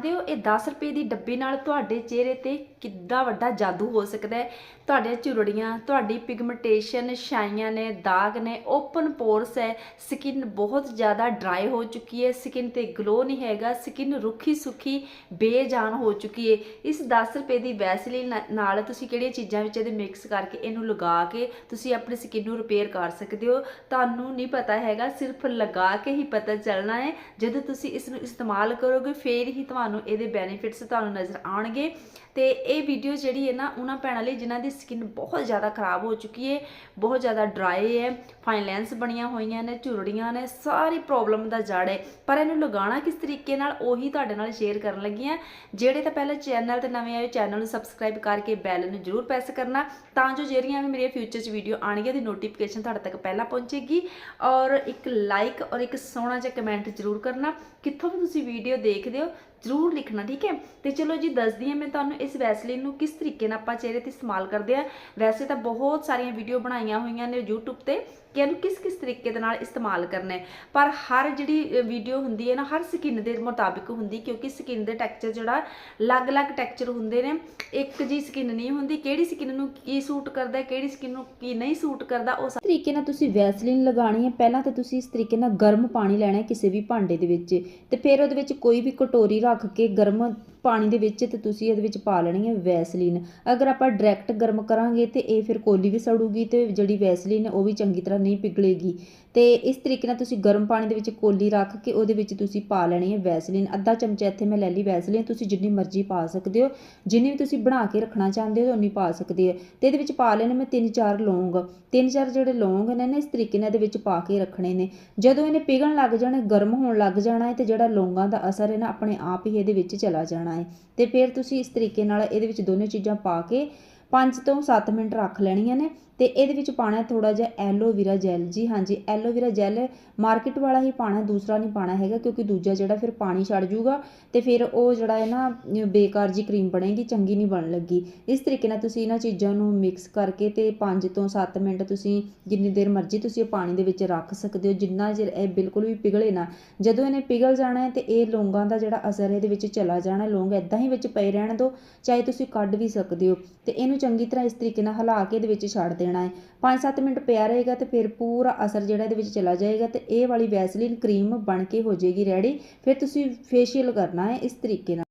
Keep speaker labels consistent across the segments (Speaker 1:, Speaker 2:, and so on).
Speaker 1: ਜਾਣਦੇ ਹੋ ਇਹ 10 ਰੁਪਏ ਦੀ ਡੱਬੀ ਨਾਲ ਤੁਹਾਡੇ ਚਿਹਰੇ ਤੇ ਕਿੱਦਾਂ ਵੱਡਾ ਜਾਦੂ ਹੋ ਸਕਦਾ ਹੈ? ਤੁਹਾਡੇ ਝੁਰੜੀਆਂ, ਤੁਹਾਡੀ ਪਿਗਮੈਂਟੇਸ਼ਨ ਛਾਈਆਂ ਨੇ, ਦਾਗ ਨੇ ਓਪਨ ਪੋਰਸ ਹੈ। ਸਕਿਨ ਬਹੁਤ ਜ਼ਿਆਦਾ ਡਰਾਈ ਹੋ ਚੁੱਕੀ ਹੈ। ਸਕਿਨ ਤੇ ਗਲੋ ਨਹੀਂ ਹੈਗਾ। ਸਕਿਨ ਰੁੱਖੀ ਸੁੱਖੀ ਬੇਜਾਨ ਹੋ ਚੁੱਕੀ ਹੈ। ਇਸ 10 ਰੁਪਏ ਦੀ ਵੈਸਲੀਨ ਨਾਲ ਤੁਸੀਂ ਕਿਹੜੀਆਂ ਚੀਜ਼ਾਂ ਵਿੱਚ ਇਹਦੇ ਮਿਕਸ ਕਰਕੇ ਇਹਨੂੰ ਲਗਾ ਕੇ ਤੁਸੀਂ ਆਪਣੀ ਸਕਿਨ ਨੂੰ ਰਿਪੇਅਰ ਕਰ ਸਕਦੇ ਹੋ। ਤੁਹਾਨੂੰ ਨਹੀਂ ਪਤਾ ਹੈਗਾ। ਸਿਰਫ ਲਗਾ ਕੇ ਹੀ ਪਤਾ ਚੱਲਣਾ ਹੈ। ਜਦੋਂ ਤੁਸੀਂ ਇਸ ਨੂੰ ਇਸਤੇਮਾਲ ਕਰੋਗੇ, ਫੇਰ ਹੀ ਤੁਹਾਨੂੰ ਇਹਦੇ ਬੈਨੀਫਿਟਸ ਤੁਹਾਨੂੰ ਨਜ਼ਰ ਆਉਣਗੇ। ਤੇ ਇਹ ਵੀਡੀਓ ਜਿਹੜੀ ਹੈ ਨਾ ਉਹਨਾਂ ਭੈਣਾਂ ਲਈ, ਜਿਨ੍ਹਾਂ ਦੀ ਸਕਿਨ ਬਹੁਤ ਜ਼ਿਆਦਾ ਖਰਾਬ ਹੋ ਚੁੱਕੀ ਹੈ, ਬਹੁਤ ਜ਼ਿਆਦਾ ਡਰਾਈ ਹੈ ਫਾਈਨ ਲੈਂਸ ਬਣੀਆਂ ਹੋਈਆਂ ਨੇ, ਝੁਰੜੀਆਂ ਨੇ, ਸਾਰੀ ਪ੍ਰੋਬਲਮ ਦਾ ਜੜ ਹੈ। ਪਰ ਇਹਨੂੰ ਲਗਾਉਣਾ ਕਿਸ ਤਰੀਕੇ ਨਾਲ, ਉਹੀ ਤੁਹਾਡੇ ਨਾਲ ਸ਼ੇਅਰ ਕਰਨ ਲੱਗੀ ਹਾਂ। ਜਿਹੜੇ ਤਾਂ ਪਹਿਲਾਂ ਚੈਨਲ ਤੇ ਨਵੇਂ ਆਏ ਚੈਨਲ ਨੂੰ ਸਬਸਕ੍ਰਾਈਬ ਕਰਕੇ ਬੈਲ ਨੂੰ ਜ਼ਰੂਰ ਪ੍ਰੈਸ ਕਰਨਾ, ਤਾਂ ਜੋ ਜਿਹੜੀਆਂ ਵੀ ਮੇਰੀਆਂ ਫਿਊਚਰ 'ਚ ਵੀਡੀਓ ਆਣਗੀਆਂ ਦੀ ਨੋਟੀਫਿਕੇਸ਼ਨ ਤੁਹਾਡੇ ਤੱਕ ਪਹਿਲਾਂ ਪਹੁੰਚੇਗੀ। ਔਰ ਇੱਕ ਲਾਈਕ ਔਰ ਇੱਕ ਸੋਹਣਾ ਜਿਹਾ ਕਮੈਂਟ ਜ਼ਰੂਰ ਕਰਨਾ। ਕਿੱਥੋਂ ਵੀ ਤੁਸੀਂ ਵੀਡੀਓ ਦੇਖਦੇ ਹੋ ਜ਼ਰੂਰ ਲਿਖਣਾ, ਠੀਕ ਹੈ? ਤੇ ਚਲੋ ਜੀ, ਦੱਸਦੀ ਹਾਂ ਮੈਂ ਤੁਹਾਨੂੰ ਇਸ ਵੈਸਲੀਨ ਨੂੰ ਕਿਸ ਤਰੀਕੇ ਨਾਲ ਆਪਾਂ ਚਿਹਰੇ ਤੇ ਇਸਤੇਮਾਲ ਕਰਦੇ ਆ ਵੈਸੇ ਤਾਂ ਬਹੁਤ ਸਾਰੀਆਂ ਵੀਡੀਓ ਬਣਾਈਆਂ ਹੋਈਆਂ ਨੇ YouTube ਤੇ ਕਿ ਇਹਨੂੰ ਕਿਸ ਕਿਸ ਤਰੀਕੇ ਦੇ ਨਾਲ ਇਸਤੇਮਾਲ ਕਰਨਾ ਹੈ। ਪਰ ਹਰ ਜਿਹੜੀ ਵੀਡੀਓ ਹੁੰਦੀ ਹੈ ਨਾ, ਹਰ ਸਕਿਨ ਦੇ ਮੁਤਾਬਿਕ ਹੁੰਦੀ ਕਿਉਂਕਿ ਸਕਿਨ ਦੇ ਟੈਕਸਚਰ ਜਿਹੜਾ ਅਲੱਗ-ਅਲੱਗ ਟੈਕਸਚਰ ਹੁੰਦੇ ਨੇ। ਇੱਕ ਜੀ ਸਕਿਨ ਨਹੀਂ ਹੁੰਦੀ, ਕਿਹੜੀ ਸਕਿਨ ਨੂੰ ਕੀ ਸੂਟ ਕਰਦਾ ਕਿਹੜੀ ਸਕਿਨ ਨੂੰ ਕੀ ਨਹੀਂ ਸੂਟ ਕਰਦਾ, ਉਹ ਤਰੀਕੇ ਨਾਲ ਤੁਸੀਂ ਵੈਸਲੀਨ ਲਗਾਣੀ ਹੈ। ਪਹਿਲਾਂ ਤਾਂ ਤੁਸੀਂ ਇਸ ਤਰੀਕੇ ਨਾਲ ਗਰਮ ਪਾਣੀ ਲੈਣਾ ਕਿਸੇ ਵੀ ਭਾਂਡੇ ਦੇ ਵਿੱਚ ਤੇ ਫਿਰ ਉਹਦੇ ਵਿੱਚ ਕੋਈ ਵੀ ਕਟੋਰੀ ਰੱਖ ਕੇ ਗਰਮ ਪਾਣੀ ਦੇ ਵਿੱਚ ਤੇ ਤੁਸੀਂ ਇਹਦੇ ਵਿੱਚ ਪਾ ਲੈਣੀ ਹੈ ਵੈਸਲੀਨ। ਅਗਰ ਆਪਾਂ ਡਾਇਰੈਕਟ ਗਰਮ ਕਰਾਂਗੇ ਤੇ ਇਹ ਫਿਰ ਕੋਲੀ ਵੀ ਸੜੂਗੀ ਤੇ ਜਿਹੜੀ ਵੈਸਲੀਨ ਹੈ ਉਹ ਵੀ ਚੰਗੀ ਤਰ੍ਹਾਂ ਨਹੀਂ ਪਿਘਲੇਗੀ। ਤੇ ਇਸ ਤਰੀਕੇ ਨਾਲ ਤੁਸੀਂ ਗਰਮ ਪਾਣੀ ਦੇ ਵਿੱਚ ਕੋਲੀ ਰੱਖ ਕੇ ਉਹਦੇ ਵਿੱਚ ਤੁਸੀਂ ਪਾ ਲੈਣੀ ਹੈ ਵੈਸਲੀਨ। ਅੱਧਾ ਚਮਚਾ ਇੱਥੇ ਮੈਂ ਲੈ ਲਈ ਵੈਸਲੀਨ। ਤੁਸੀਂ ਜਿੰਨੀ ਮਰਜ਼ੀ ਪਾ ਸਕਦੇ ਹੋ। ਜਿੰਨੀ ਵੀ ਤੁਸੀਂ ਬਣਾ ਕੇ ਰੱਖਣਾ ਚਾਹੁੰਦੇ ਹੋ, ਉਨੀ ਪਾ ਸਕਦੇ ਹੋ। ਤੇ ਇਹਦੇ ਵਿੱਚ ਪਾ ਲੈਣੇ ਮੈਂ ਤਿੰਨ ਚਾਰ ਲੌਂਗ। ਤਿੰਨ ਚਾਰ ਜਿਹੜੇ ਲੌਂਗ ਨੇ ਨਾ, ਇਸ ਤਰੀਕੇ ਨਾਲ ਇਹਦੇ ਵਿੱਚ ਪਾ ਕੇ ਰੱਖਣੇ ਨੇ। ਜਦੋਂ ਇਹਨੇ ਪਿਘਲਣ ਲੱਗ ਜਾਣੇ, ਗਰਮ ਹੋਣ ਲੱਗ ਜਾਣਾ ਹੈ ਤੇ ਜਿਹੜਾ ਲੌਂਗਾਂ ਦਾ ਅਸਰ ਹੈ ਨਾ, ਆਪਣੇ ਆਪ ਹੀ ਇਹਦੇ ਵਿੱਚ ਚਲਾ ਜਾਣਾ ਹੈ ਤੇ ਫਿਰ ਤੁਸੀਂ ਇਸ ਤਰੀਕੇ ਨਾਲ ਇਹਦੇ ਵਿੱਚ ਦੋਨੇ ਚੀਜ਼ਾਂ ਪਾ ਕੇ 5 ਤੋਂ 7 ਮਿੰਟ ਰੱਖ ਲੈਣੀਆਂ ਨੇ। ਤੇ ਇਹਦੇ ਵਿੱਚ ਪਾਣਾ ਥੋੜਾ ਜਿਹਾ ਐਲੋਵੀਰਾ ਜੈਲ ਜੀ ਹਾਂਜੀ ਐਲੋਵੀਰਾ ਜੈਲ ਮਾਰਕੀਟ ਵਾਲਾ ਹੀ ਪਾਣਾ ਦੂਸਰਾ ਨਹੀਂ ਪਾਣਾ ਹੈਗਾ ਕਿਉਂਕਿ ਦੂਜਾ ਜਿਹੜਾ ਫਿਰ ਪਾਣੀ ਛੱਡ ਜੂਗਾ ਤੇ ਫਿਰ ਉਹ ਜਿਹੜਾ ਹੈ ਨਾ ਬੇਕਾਰ ਜੀ ਕਰੀਮ ਬਣੇਗੀ, ਚੰਗੀ ਨਹੀਂ ਬਣ ਲੱਗੀ। ਇਸ ਤਰੀਕੇ ਨਾਲ ਤੁਸੀਂ ਇਹਨਾਂ ਚੀਜ਼ਾਂ ਨੂੰ ਮਿਕਸ ਕਰਕੇ ਤੇ 5 ਤੋਂ 7 ਮਿੰਟ ਤੁਸੀਂ ਜਿੰਨੀ ਦੇਰ ਮਰਜ਼ੀ ਤੁਸੀਂ ਇਹ ਪਾਣੀ ਦੇ ਵਿੱਚ ਰੱਖ ਸਕਦੇ ਹੋ, ਜਿੰਨਾ ਚਿਰ ਇਹ ਬਿਲਕੁਲ ਵੀ ਪਿਘਲੇ ਨਾ। ਜਦੋਂ ਇਹਨੇ ਪਿਘਲ ਜਾਣਾ ਹੈ ਤੇ ਇਹ ਲੌਂਗਾਂ ਦਾ ਜਿਹੜਾ ਅਸਰ ਇਹਦੇ ਵਿੱਚ ਚਲਾ ਜਾਣਾ, ਲੌਂਗ ਇਦਾਂ ਹੀ ਵਿੱਚ ਪਏ ਰਹਿਣ ਦਿਓ ਚਾਹੇ ਤੁਸੀਂ ਕੱਢ ਵੀ ਸਕਦੇ ਹੋ। ਤੇ ਇਹਨੂੰ ਚੰਗੀ ਤਰ੍ਹਾਂ ਇਸ ਤਰੀਕੇ ਨਾਲ ਹਿਲਾ ਕੇ ਇਹਦੇ ਵਿੱਚ ਛੱਡ ਦੇਣਾ। ਹੈ। 5-7 ਮਿੰਟ ਪਿਆ ਰਹੇਗਾ ਤੇ ਫਿਰ ਪੂਰਾ ਅਸਰ ਜਿਹੜਾ ਇਹਦੇ ਵਿੱਚ ਚਲਾ ਜਾਏਗਾ ਤੇ ਇਹ ਵਾਲੀ ਵੈਸਲੀਨ ਕਰੀਮ ਬਣ ਕੇ ਹੋ ਜਾਏਗੀ ਰੈਡੀ ਫਿਰ ਤੁਸੀਂ ਫੇਸ਼ੀਅਲ ਕਰਨਾ ਹੈ ਇਸ ਤਰੀਕੇ ਨਾਲ।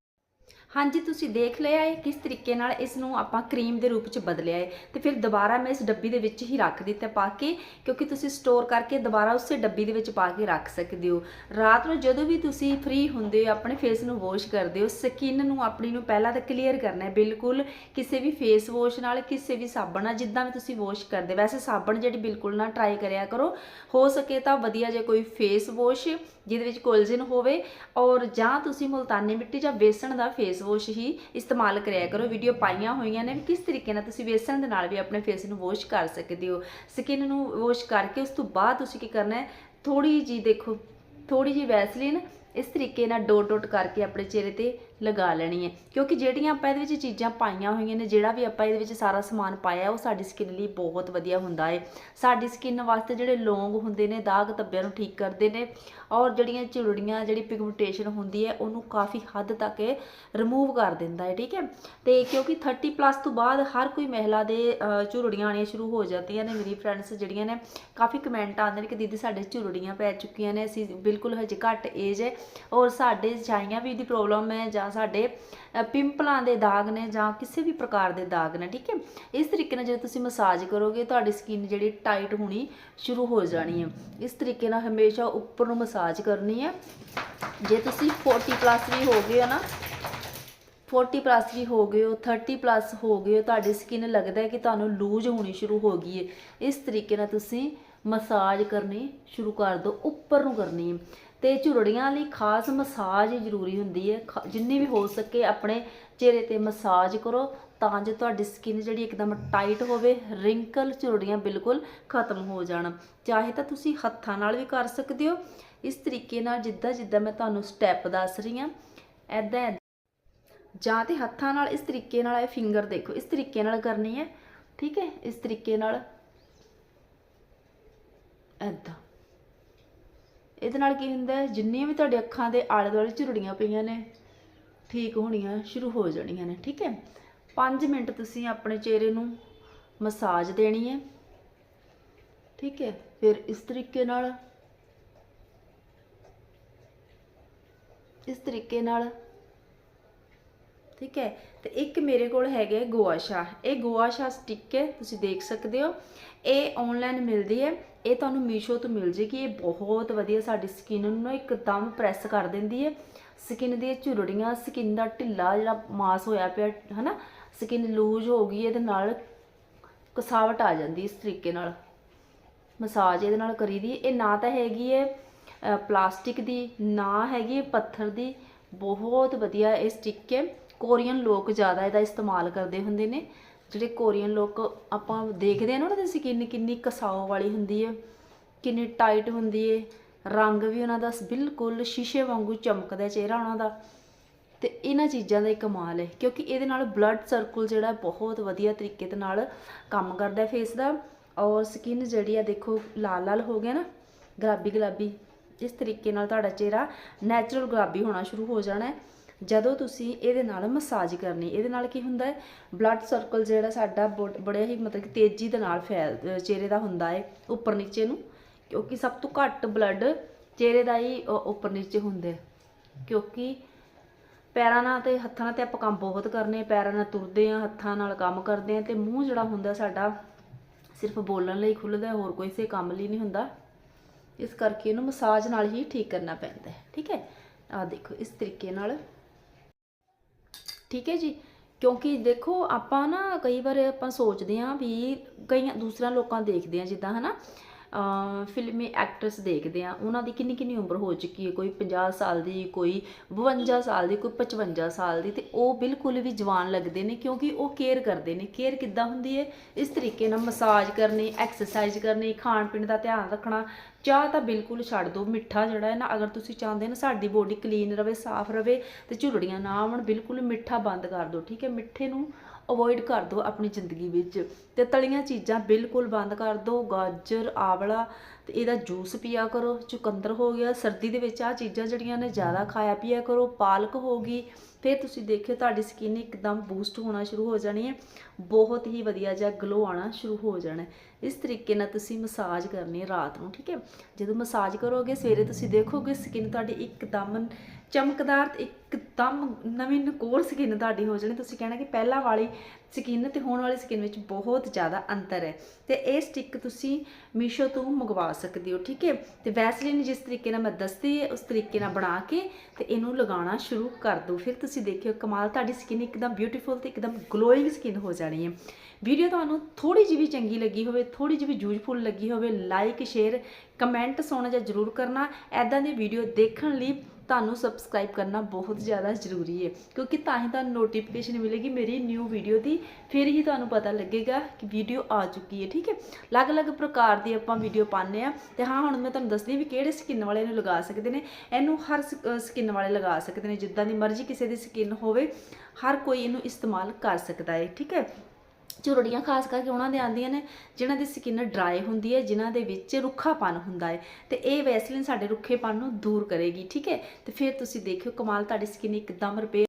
Speaker 1: ਹਾਂਜੀ, ਤੁਸੀਂ ਦੇਖ ਲਿਆ ਹੈ ਕਿਸ ਤਰੀਕੇ ਨਾਲ ਇਸ ਨੂੰ ਆਪਾਂ ਕਰੀਮ ਦੇ ਰੂਪ ਚ ਬਦਲਿਆ ਹੈ ਤੇ ਫਿਰ ਦੁਬਾਰਾ ਮੈਂ ਇਸ ਡੱਬੀ ਦੇ ਵਿੱਚ ਹੀ ਰੱਖ ਦਿੱਤਾ ਪਾ ਕੇ, ਕਿਉਂਕਿ ਤੁਸੀਂ ਸਟੋਰ ਕਰਕੇ ਦੁਬਾਰਾ ਉਸੇ ਡੱਬੀ ਦੇ ਵਿੱਚ ਪਾ ਕੇ ਰੱਖ ਸਕਦੇ ਹੋ। ਰਾਤ ਨੂੰ ਜਦੋਂ ਵੀ ਤੁਸੀਂ ਫ੍ਰੀ ਹੁੰਦੇ ਹੋ, ਆਪਣੇ ਫੇਸ ਨੂੰ ਵਾਸ਼ ਕਰਦੇ ਹੋ ਸਕਿਨ ਨੂੰ ਆਪਣੀ ਨੂੰ ਪਹਿਲਾਂ ਤਾਂ ਕਲੀਅਰ ਕਰਨਾ ਹੈ ਬਿਲਕੁਲ ਕਿਸੇ ਵੀ ਫੇਸ ਵਾਸ਼ ਨਾਲ, ਕਿਸੇ ਵੀ ਸਾਬਣ ਨਾਲ, ਜਿੱਦਾਂ ਵੀ ਤੁਸੀਂ ਵਾਸ਼ ਕਰਦੇ ਵੈਸੇ ਸਾਬਣ ਜਿਹੜੀ ਬਿਲਕੁਲ ਨਾ ਟਰਾਈ ਕਰਿਆ ਕਰੋ। ਹੋ ਸਕੇ ਤਾਂ ਵਧੀਆ ਜੇ ਕੋਈ ਫੇਸ ਵਾਸ਼ ਜਿਹਦੇ ਵਿੱਚ ਕੋਲਜਨ ਹੋਵੇ, ਔਰ ਜਾਂ ਤੁਸੀਂ ਮੁਲਤਾਨੀ ਮਿੱਟੀ ਜਾਂ ਬੇਸਣ ਦਾ ਫੇਸ ਫੇਸ ਵਾਸ਼ ਹੀ ਇਸਤੇਮਾਲ ਕਰਿਆ ਕਰੋ। ਵੀਡੀਓ ਪਾਈਆਂ ਹੋਈਆਂ ਨੇ ਵੀ ਕਿਸ ਤਰੀਕੇ ਨਾਲ ਤੁਸੀਂ ਵੇਸਣ ਦੇ ਨਾਲ ਵੀ ਆਪਣੇ ਫੇਸ ਨੂੰ ਵਾਸ਼ ਕਰ ਸਕਦੇ ਹੋ। ਸਕਿਨ ਨੂੰ ਵਾਸ਼ ਕਰਕੇ ਉਸ ਤੋਂ ਬਾਅਦ ਤੁਸੀਂ ਕੀ ਕਰਨਾ ਹੈ? ਥੋੜੀ ਜੀ ਦੇਖੋ ਥੋੜੀ ਜੀ ਵੈਸਲੀਨ ਇਸ ਤਰੀਕੇ ਨਾਲ ਡੋਟ ਡੋਟ ਕਰਕੇ ਆਪਣੇ ਚਿਹਰੇ ਤੇ ਲਗਾ ਲੈਣੀ ਹੈ। ਕਿਉਂਕਿ ਜਿਹੜੀਆਂ ਆਪਾਂ ਇਹਦੇ ਵਿੱਚ ਚੀਜ਼ਾਂ ਪਾਈਆਂ ਹੋਈਆਂ ਨੇ, ਜਿਹੜਾ ਵੀ ਆਪਾਂ ਇਹਦੇ ਵਿੱਚ ਸਾਰਾ ਸਮਾਨ ਪਾਇਆ, ਉਹ ਸਾਡੀ ਸਕਿਨ ਲਈ ਬਹੁਤ ਵਧੀਆ ਹੁੰਦਾ ਹੈ ਸਾਡੀ ਸਕਿਨ ਵਾਸਤੇ ਜਿਹੜੇ ਲੌਂਗ ਹੁੰਦੇ ਨੇ, ਦਾਗ ਧੱਬਿਆਂ ਨੂੰ ਠੀਕ ਕਰਦੇ ਨੇ, ਔਰ ਜਿਹੜੀਆਂ ਝੁਰੜੀਆਂ ਜਿਹੜੀ ਪਿਗਮੈਂਟੇਸ਼ਨ ਹੁੰਦੀ ਹੈ, ਉਹਨੂੰ ਕਾਫੀ ਹੱਦ ਤੱਕ ਰਿਮੂਵ ਕਰ ਦਿੰਦਾ ਹੈ ਠੀਕ ਹੈ? ਤੇ ਕਿਉਂਕਿ 30 ਪਲੱਸ ਤੋਂ ਬਾਅਦ ਹਰ ਕੋਈ ਮਹਿਲਾ ਦੇ ਝੁਰੜੀਆਂ ਆਉਣੀਆਂ ਸ਼ੁਰੂ ਹੋ ਜਾਂਦੀਆਂ ਨੇ। ਮੇਰੀ ਫਰੈਂਡਸ ਜਿਹੜੀਆਂ ਨੇ, ਕਾਫੀ ਕਮੈਂਟ ਆਉਂਦੇ ਨੇ ਕਿ ਦੀਦੀ ਸਾਡੇ ਝੁਰੜੀਆਂ ਪੈ ਚੁੱਕੀਆਂ ਨੇ, ਅਸੀਂ ਬਿਲਕੁਲ ਹਜੇ ਘੱਟ ਏਜ ਹੈ, ਔਰ ਸਾਡੇ ਛਾਈਆਂ ਵੀ ਦੀ ਪ੍ਰੋਬਲਮ ਹੈ ਜਾਂ ਸਾਡੇ ਪਿੰਪਲਾਂ ਦੇ ਦਾਗ ਨੇ ਜਾਂ ਕਿਸੇ ਵੀ ਪ੍ਰਕਾਰ ਦੇ ਦਾਗ ਨੇ, ਠੀਕ ਹੈ? ਇਸ ਤਰੀਕੇ ਨਾਲ ਜੇ ਤੁਸੀਂ ਮਸਾਜ ਕਰੋਗੇ, ਤੁਹਾਡੀ ਸਕਿਨ ਜਿਹੜੀ ਟਾਈਟ ਹੋਣੀ ਸ਼ੁਰੂ ਹੋ ਜਾਣੀ ਹੈ। ਇਸ ਤਰੀਕੇ ਨਾਲ ਹਮੇਸ਼ਾ ਉੱਪਰ ਨੂੰ ਮਸਾਜ ਕਰਨੀ ਹੈ। ਜੇ ਤੁਸੀਂ 40 ਪਲੱਸ ਵੀ ਹੋ ਗਏ ਹੋ ਨਾ 40 ਪਲੱਸ ਵੀ ਹੋ ਗਏ ਹੋ 30 ਪਲੱਸ ਹੋ ਗਏ ਹੋ, ਤੁਹਾਡੀ ਸਕਿਨ ਲੱਗਦਾ ਹੈ ਕਿ ਤੁਹਾਨੂੰ ਲੂਜ਼ ਹੋਣੀ ਸ਼ੁਰੂ ਹੋ ਗਈ ਹੈ। ਇਸ ਤਰੀਕੇ ਨਾਲ ਤੁਸੀਂ ਮਸਾਜ ਕਰਨੀ ਸ਼ੁਰੂ ਕਰ ਦਿਓ, ਉੱਪਰ ਨੂੰ ਕਰਨੀ ਹੈ। ਤੇ ਝੁਰੜੀਆਂ ਲਈ ਖਾਸ ਮਸਾਜ ਜ਼ਰੂਰੀ ਹੁੰਦੀ ਹੈ। ਖ- ਜਿੰਨੀ ਵੀ ਹੋ ਸਕੇ ਆਪਣੇ ਚਿਹਰੇ ਤੇ ਮਸਾਜ ਕਰੋ ਤਾਂ ਜੋ ਤੁਹਾਡੀ ਸਕਿਨ ਜਿਹੜੀ ਇੱਕਦਮ ਟਾਈਟ ਹੋਵੇ ਰਿੰਕਲ ਝੁਰੜੀਆਂ ਬਿਲਕੁਲ ਖਤਮ ਹੋ ਜਾਣ। ਚਾਹੇ ਤਾਂ ਤੁਸੀਂ ਹੱਥਾਂ ਨਾਲ ਵੀ ਕਰ ਸਕਦੇ ਹੋ। ਇਸ ਤਰੀਕੇ ਨਾਲ ਜਿੱਦਾਂ ਜਿੱਦਾਂ ਮੈਂ ਤੁਹਾਨੂੰ ਸਟੈਪ ਦੱਸ ਰਹੀ ਹਾਂ ਐਦਾਂ ਜਾਂ ਤੇ ਹੱਥਾਂ ਨਾਲ ਇਸ ਤਰੀਕੇ ਨਾਲ ਇਹ ਫਿੰਗਰ ਦੇਖੋ, ਇਸ ਤਰੀਕੇ ਨਾਲ ਕਰਨੀ ਹੈ। ਠੀਕ ਹੈ? ਇਸ ਤਰੀਕੇ ਨਾਲ। ਐਦਾਂ ਇਹਦੇ ਨਾਲ ਕੀ ਹੁੰਦਾ ਜਿੰਨੀਆਂ ਵੀ ਤੁਹਾਡੇ ਅੱਖਾਂ ਦੇ ਆਲੇ ਦੁਆਲੇ ਝੁਰੜੀਆਂ ਪਈਆਂ ਨੇ, ਠੀਕ ਹੋਣੀਆਂ, ਸ਼ੁਰੂ ਹੋ ਜਾਣੀਆਂ ਨੇ, ਠੀਕ ਹੈ? 5 ਮਿੰਟ ਤੁਸੀਂ ਆਪਣੇ ਚਿਹਰੇ ਨੂੰ ਮਸਾਜ ਦੇਣੀ ਹੈ, ਠੀਕ ਹੈ? ਫਿਰ ਇਸ ਤਰੀਕੇ ਨਾਲ, ਇਸ ਤਰੀਕੇ ਨਾਲ ਠੀਕ ਹੈ? ਤੇ ਇੱਕ ਮੇਰੇ ਕੋਲ ਹੈਗੇ ਗੋਆਸ਼ਾ ਇਹ ਗੋਆਸ਼ਾ ਸਟਿਕ ਹੈ, ਤੁਸੀਂ ਦੇਖ ਸਕਦੇ ਹੋ। ਇਹ ਆਨਲਾਈਨ ਮਿਲਦੀ ਹੈ। ਇਹ ਤੁਹਾਨੂੰ ਮੀਸ਼ੋ ਤੋਂ ਮਿਲ ਜੇਗੀ। ਇਹ ਬਹੁਤ ਵਧੀਆ ਸਾਡੀ ਸਕਿਨ ਨੂੰ ਇੱਕਦਮ ਪ੍ਰੈਸ ਕਰ ਦਿੰਦੀ ਹੈ। ਸਕਿਨ ਦੀਆਂ ਝੁਰੜੀਆਂ ਸਕਿਨ ਦਾ ਢਿੱਲਾ ਜਿਹੜਾ ਮਾਸ ਹੋਇਆ ਪਿਆ, ਹਨਾ? ਸਕਿਨ ਲੂਜ਼ ਹੋ ਗਈ, ਇਹਦੇ ਨਾਲ ਕਸਾਵਟ ਆ ਜਾਂਦੀ ਇਸ ਤਰੀਕੇ ਨਾਲ। ਮਸਾਜ ਇਹਦੇ ਨਾਲ ਕਰੀਦੀ ਇਹ ਨਾ ਤਾਂ ਹੈਗੀ ਹੈ ਪਲਾਸਟਿਕ ਦੀ, ਨਾ ਹੈਗੀ ਹੈ ਪੱਥਰ ਦੀ। ਬਹੁਤ ਵਧੀਆ ਇਹ ਸਟਿਕ ਹੈ। ਕੋਰੀਅਨ ਲੋਕ ਜ਼ਿਆਦਾ ਇਹਦਾ ਇਸਤੇਮਾਲ ਕਰਦੇ ਹੁੰਦੇ ਨੇ। ਜਿਹੜੇ ਕੋਰੀਅਨ ਲੋਕ ਆਪਾਂ ਦੇਖਦੇ ਆ ਨਾ ਉਹਨਾਂ ਦੀ ਸਕਿਨ ਕਿੰਨੀ ਕਸਾਓ ਵਾਲੀ ਹੁੰਦੀ ਹੈ ਕਿੰਨੀ ਟਾਈਟ ਹੁੰਦੀ ਹੈ ਰੰਗ ਵੀ ਉਹਨਾਂ ਦਾ ਬਿਲਕੁਲ ਸ਼ੀਸ਼ੇ ਵਾਂਗੂ ਚਮਕਦਾ ਚਿਹਰਾ ਉਹਨਾਂ ਦਾ। ਤੇ ਇਹਨਾਂ ਚੀਜ਼ਾਂ ਦਾ ਹੀ ਕਮਾਲ ਹੈ ਕਿਉਂਕਿ ਇਹਦੇ ਨਾਲ ਬਲੱਡ ਸਰਕਲ ਜਿਹੜਾ ਬਹੁਤ ਵਧੀਆ ਤਰੀਕੇ ਦੇ ਨਾਲ ਕੰਮ ਕਰਦਾ ਫੇਸ ਦਾ। ਔਰ ਸਕਿਨ ਜਿਹੜੀ ਆ ਦੇਖੋ, ਲਾਲ ਲਾਲ ਹੋ ਗਿਆ ਨਾ, ਗੁਲਾਬੀ ਗੁਲਾਬੀ, ਇਸ ਤਰੀਕੇ ਨਾਲ ਤੁਹਾਡਾ ਚਿਹਰਾ ਨੈਚੁਰਲ ਗੁਲਾਬੀ ਹੋਣਾ ਸ਼ੁਰੂ ਹੋ ਜਾਣਾ ਹੈ। ਜਦੋਂ ਤੁਸੀਂ ਇਹਦੇ ਨਾਲ ਮਸਾਜ ਕਰਨੀ, ਇਹਦੇ ਨਾਲ ਕੀ ਹੁੰਦਾ ਹੈ? ਬਲੱਡ ਸਰਕਲ ਜਿਹੜਾ ਸਾਡਾ ਬੜ- ਬੜੇ ਹੀ ਮਤਲਬ ਕਿ ਤੇਜ਼ੀ ਦੇ ਨਾਲ ਫੈਲ ਚਿਹਰੇ ਦਾ ਹੁੰਦਾ ਹੈ, ਉੱਪਰ ਨੀਚੇ ਨੂੰ, ਕਿਉਂਕਿ ਸਭ ਤੋਂ ਘੱਟ ਬਲੱਡ ਚਿਹਰੇ ਦਾ ਹੀ ਉੱਪਰ ਨੀਚੇ ਹੁੰਦੇ ਕਿਉਂਕਿ ਪੈਰਾਂ ਨਾਲ ਤੇ ਹੱਥਾਂ ਨਾਲ ਤੇ ਆਪਾਂ ਕੰਮ ਬਹੁਤ ਕਰਨੇ, ਪੈਰਾਂ ਨਾਲ ਤੁਰਦੇ ਆ ਹੱਥਾਂ ਨਾਲ ਕੰਮ ਕਰਦੇ ਆ ਤੇ ਮੂੰਹ ਜਿਹੜਾ ਹੁੰਦਾ ਸਾਡਾ ਸਿਰਫ ਬੋਲਣ ਲਈ ਖੁੱਲਦਾ ਹੋਰ ਕੋਈ ਸੇ ਕੰਮ ਲਈ ਨਹੀਂ ਹੁੰਦਾ। ਇਸ ਕਰਕੇ ਇਹਨੂੰ ਮਸਾਜ ਨਾਲ ਹੀ ਠੀਕ ਕਰਨਾ ਪੈਂਦਾ ਹੈ, ਠੀਕ ਹੈ? ਆ ਦੇਖੋ, ਇਸ ਤਰੀਕੇ ਨਾਲ ਠੀਕ ਹੈ ਜੀ? ਕਿਉਂਕਿ ਦੇਖੋ, ਆਪਾਂ ਨਾ ਕਈ ਵਾਰ ਆਪਾਂ ਸੋਚਦੇ ਹਾਂ ਵੀ ਕਈ ਦੂਸਰਿਆਂ ਲੋਕਾਂ ਦੇਖਦੇ ਆ ਜਿੱਦਾਂ, ਹਨਾ? ਅਮ ਫਿਲਮੀ ਐਕਟਰਸ ਦੇਖਦੇ ਆ ਉਹਨਾਂ ਦੀ ਕਿੰਨੀ ਕਿੰਨੀ ਉਮਰ ਹੋ ਚੁੱਕੀ ਹੈ, ਕੋਈ 50 ਸਾਲ ਦੀ, ਕੋਈ 52 ਸਾਲ ਦੀ, ਕੋਈ 55 ਸਾਲ ਦੀ, ਤੇ ਉਹ ਬਿਲਕੁਲ ਵੀ ਜਵਾਨ ਲੱਗਦੇ ਨੇ ਕਿਉਂਕਿ ਉਹ ਕੇਅਰ ਕਰਦੇ ਨੇ। ਕੇਅਰ ਕਿੱਦਾਂ ਹੁੰਦੀ ਹੈ? ਇਸ ਤਰੀਕੇ ਨਾਲ ਮਸਾਜ ਕਰਨੀ ਐਕਸਰਸਾਈਜ਼ ਕਰਨੀ, ਖਾਣ ਪੀਣ ਦਾ ਧਿਆਨ ਰੱਖਣਾ, ਚਾਹ ਤਾਂ ਬਿਲਕੁਲ ਛੱਡ ਦਿਓ ਮਿੱਠਾ ਜਿਹੜਾ ਹੈ ਨਾ, ਅਗਰ ਤੁਸੀਂ ਚਾਹੁੰਦੇ ਨਾ ਸਾਡੀ ਬੋਡੀ ਕਲੀਨ ਰਵੇ, ਸਾਫ਼ ਰਵੇ, ਤੇ ਝੁਰੜੀਆਂ ਨਾ ਆਉਣ, ਬਿਲਕੁਲ ਮਿੱਠਾ ਬੰਦ ਕਰ ਦਿਓ ਠੀਕ ਹੈ? ਮਿੱਠੇ ਨੂੰ ਅਵੋਇਡ ਕਰ ਦਿਓ ਆਪਣੀ ਜ਼ਿੰਦਗੀ ਵਿੱਚ। ਤੇ ਤਲੀਆਂ ਚੀਜ਼ਾਂ ਬਿਲਕੁਲ ਬੰਦ ਕਰ ਦਿਓ। ਗਾਜਰ, ਆਵਲਾ ਤੇ ਇਹਦਾ ਜੂਸ ਪੀਆ ਕਰੋ, ਚੁਕੰਦਰ ਹੋ ਗਿਆ, ਸਰਦੀ ਦੇ ਵਿੱਚ ਆ ਚੀਜ਼ਾਂ ਜਿਹੜੀਆਂ ਨੇ ਜ਼ਿਆਦਾ ਖਾਇਆ ਪੀਆ ਕਰੋ, ਪਾਲਕ ਹੋ ਗਈ, ਫਿਰ ਤੁਸੀਂ ਦੇਖਿਓ ਤੁਹਾਡੀ ਸਕਿਨ ਇੱਕਦਮ ਬੂਸਟ ਹੋਣਾ ਸ਼ੁਰੂ ਹੋ ਜਾਣੀ ਹੈ, ਬਹੁਤ ਹੀ ਵਧੀਆ ਜਿਹਾ ਗਲੋ ਆਣਾ ਸ਼ੁਰੂ ਹੋ ਜਾਣਾ ਇਸ ਤਰੀਕੇ ਨਾਲ ਤੁਸੀਂ ਮਸਾਜ ਕਰਨੀ ਹੈ ਰਾਤ ਨੂੰ, ਠੀਕ ਹੈ? ਜਦੋਂ ਮਸਾਜ ਕਰੋਗੇ, ਸਵੇਰੇ ਤੁਸੀਂ ਦੇਖੋਗੇ ਸਕਿਨ ਤੁਹਾਡੀ ਇੱਕਦਮ ਚਮਕਦਾਰ ਤੇ ਇੱਕਦਮ ਨਵੀਂ ਨਕੋਰ ਸਕਿਨ ਤੁਹਾਡੀ ਹੋ ਜਾਣੀ, ਤੁਸੀਂ ਕਹਿਣਾ ਕਿ ਪਹਿਲਾਂ ਵਾਲੀ ਸਕਿਨ ਤੇ ਹੋਣ ਵਾਲੀ ਸਕਿਨ ਵਿੱਚ ਬਹੁਤ ਜ਼ਿਆਦਾ ਅੰਤਰ ਹੈ। ਤੇ ਇਹ ਸਟਿਕ ਤੁਸੀਂ ਮੀਸ਼ੋ ਤੋਂ ਮੰਗਵਾ ਸਕਦੇ ਹੋ, ਠੀਕ ਹੈ? ਤੇ ਵੈਸਲੀਨ ਜਿਸ ਤਰੀਕੇ ਨਾਲ ਮੈਂ ਦੱਸਦੀ ਹੈ, ਉਸ ਤਰੀਕੇ ਨਾਲ ਬਣਾ ਕੇ ਤੇ ਇਹਨੂੰ ਲਗਾਉਣਾ ਸ਼ੁਰੂ ਕਰ ਦਿਓ। ਫਿਰ ਤੁਸੀਂ ਦੇਖਿਓ, ਕਮਾਲ ਤੁਹਾਡੀ ਸਕਿਨ ਇੱਕਦਮ ਬਿਊਟੀਫੁਲ ਤੇ ਇੱਕਦਮ ਗਲੋਇੰਗ ਸਕਿਨ ਹੋ ਜਾਣੀ ਹੈ। ਵੀਡੀਓ ਤੁਹਾਨੂੰ ਥੋੜੀ ਜਿਹੀ ਵੀ ਚੰਗੀ ਲੱਗੀ ਹੋਵੇ ਥੋੜੀ ਜਿਹੀ ਵੀ ਯੂਜ਼ਫੁਲ ਲੱਗੀ ਹੋਵੇ ਲਾਈਕ ਸ਼ੇਅਰ ਕਮੈਂਟ ਸੋਣਾ ਜਾਂ ਜ਼ਰੂਰ ਕਰਨਾ। ਐਦਾਂ ਦੀ ਵੀਡੀਓ ਦੇਖਣ ਲਈ ਤੁਹਾਨੂੰ ਸਬਸਕ੍ਰਾਈਬ ਕਰਨਾ ਬਹੁਤ ਜ਼ਿਆਦਾ ਜ਼ਰੂਰੀ ਹੈ, ਕਿਉਂਕਿ ਤਾਂ ਹੀ ਤੁਹਾਨੂੰ ਨੋਟੀਫਿਕੇਸ਼ਨ ਮਿਲੇਗੀ ਮੇਰੀ ਨਿਊ ਵੀਡੀਓ ਦੀ, ਫਿਰ ਹੀ ਤੁਹਾਨੂੰ ਪਤਾ ਲੱਗੇਗਾ ਕਿ ਵੀਡੀਓ ਆ ਚੁੱਕੀ ਹੈ, ਠੀਕ ਹੈ? ਅਲੱਗ-ਅਲੱਗ ਪ੍ਰਕਾਰ ਦੀ ਆਪਾਂ ਵੀਡੀਓ ਪਾਉਂਦੇ ਆ ਤੇ ਹਾਂ, ਹੁਣ ਮੈਂ ਤੁਹਾਨੂੰ ਦੱਸਦੀ ਵੀ ਕਿਹੜੇ ਸਕਿਨ ਵਾਲੇ ਨੂੰ ਲਗਾ ਸਕਦੇ ਨੇ। ਇਹਨੂੰ ਹਰ ਸਕਿਨ ਵਾਲੇ ਲਗਾ ਸਕਦੇ ਨੇ, ਜਿੱਦਾਂ ਦੀ ਮਰਜ਼ੀ ਕਿਸੇ ਦੀ ਸਕਿਨ ਹੋਵੇ, ਹਰ ਕੋਈ ਇਹਨੂੰ ਇਸਤੇਮਾਲ ਕਰ ਸਕਦਾ ਹੈ, ਠੀਕ ਹੈ? ਝੁਰੜੀਆਂ ਖਾਸ ਕਰਕੇ ਉਹਨਾਂ ਦੇ ਆਉਂਦੀਆਂ ਨੇ, ਜਿਨ੍ਹਾਂ ਦੀ ਸਕਿਨ ਡਰਾਈ ਹੁੰਦੀ ਹੈ, ਜਿਨ੍ਹਾਂ ਦੇ ਵਿੱਚ ਰੁੱਖਾਪਨ ਹੁੰਦਾ ਹੈ। ਤੇ ਇਹ ਵੈਸਲੀਨ ਸਾਡੇ ਰੁੱਖੇਪਨ ਨੂੰ ਦੂਰ ਕਰੇਗੀ, ਠੀਕ ਹੈ? ਤੇ ਫਿਰ ਤੁਸੀਂ ਦੇਖਿਓ ਕਮਾਲ, ਤੁਹਾਡੀ ਸਕਿਨ ਇੱਕਦਮ ਰਿਪੇਅਰ